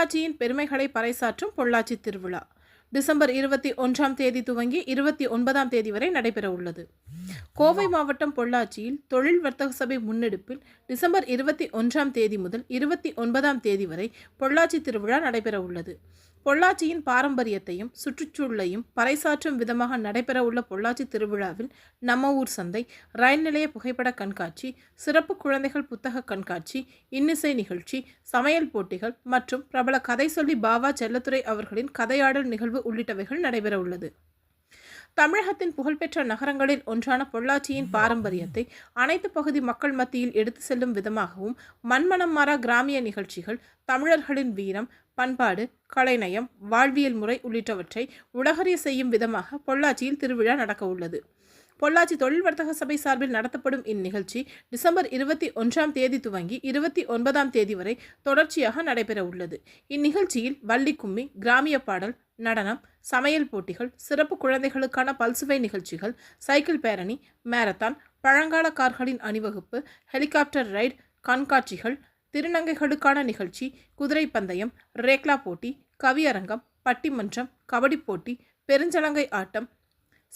பொள்ளாச்சியின் பெருமைகளை பறைசாற்றும் பொள்ளாச்சி திருவிழா. டிசம்பர் இருபத்தி ஒன்றாம் தேதி துவங்கி இருபத்தி ஒன்பதாம் தேதி வரை நடைபெற உள்ளது. கோவை மாவட்டம் பொள்ளாச்சியில் தொழில் வர்த்தக சபை முன்னெடுப்பில் டிசம்பர் இருபத்தி ஒன்றாம் தேதி முதல் இருபத்தி ஒன்பதாம் தேதி வரை பொள்ளாச்சி திருவிழா நடைபெற உள்ளது. பொள்ளாச்சியின் பாரம்பரியத்தையும் சுற்றுச்சூழலையும் பறைசாற்றும் விதமாக நடைபெறவுள்ள பொள்ளாச்சி திருவிழாவில் நம்ம ஊர் சந்தை ரயில் நிலைய புகைப்பட கண்காட்சி சிறப்பு குழந்தைகள் புத்தக கண்காட்சி இன்னிசை நிகழ்ச்சி சமையல் போட்டிகள் மற்றும் பிரபல கதை சொல்லி பாபா செல்லத்துறை அவர்களின் கதையாடல் நிகழ்வு உள்ளிட்டவைகள் நடைபெற உள்ளது. தமிழகத்தின் புகழ்பெற்ற நகரங்களில் ஒன்றான பொள்ளாச்சியின் பாரம்பரியத்தை அனைத்து பகுதி மக்கள் மத்தியில் எடுத்து செல்லும் விதமாகவும் மண்மனம் மாறா கிராமிய நிகழ்ச்சிகள் தமிழர்களின் வீரம் பண்பாடு கலைநயம் வாழ்வியல் முறை உள்ளிட்டவற்றை உலகறிய செய்யும் விதமாக பொள்ளாச்சியில் திருவிழா நடக்க உள்ளது. பொள்ளாச்சி தொழில் வர்த்தக சபை சார்பில் நடத்தப்படும் இந்நிகழ்ச்சி டிசம்பர் இருபத்தி ஒன்றாம் தேதி துவங்கி இருபத்தி ஒன்பதாம் தேதி வரை தொடர்ச்சியாக நடைபெற உள்ளது. இந்நிகழ்ச்சியில் வள்ளி கும்மி கிராமிய பாடல் நடனம் சமையல் போட்டிகள் சிறப்பு குழந்தைகளுக்கான பல்சுவை நிகழ்ச்சிகள் சைக்கிள் பேரணி மேரத்தான் பழங்கால கார்களின் அணிவகுப்பு ஹெலிகாப்டர் ரைடு கண்காட்சிகள் திருநங்கைகளுக்கான நிகழ்ச்சி குதிரை பந்தயம் ரேக்லா போட்டி கவியரங்கம் பட்டிமன்றம் கபடி போட்டி பெருஞ்சலங்கை ஆட்டம்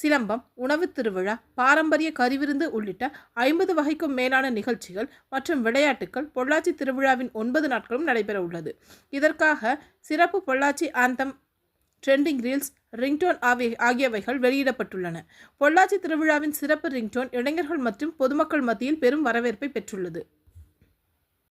சிலம்பம் உணவுத் திருவிழா பாரம்பரிய கறிவிருந்து உள்ளிட்ட ஐம்பது வகைக்கும் மேலான நிகழ்ச்சிகள் மற்றும் விளையாட்டுகள் பொள்ளாச்சி திருவிழாவின் ஒன்பது நாட்களும் நடைபெற உள்ளது. இதற்காக சிறப்பு Pollachi anthem trending reels ringtone ஆகிய ஆகியவைகள் வெளியிடப்பட்டுள்ளன. பொள்ளாச்சி திருவிழாவின் சிறப்பு ரிங்டோன் இளைஞர்கள் மற்றும் பொதுமக்கள் மத்தியில் பெரும் வரவேற்பை பெற்றுள்ளது.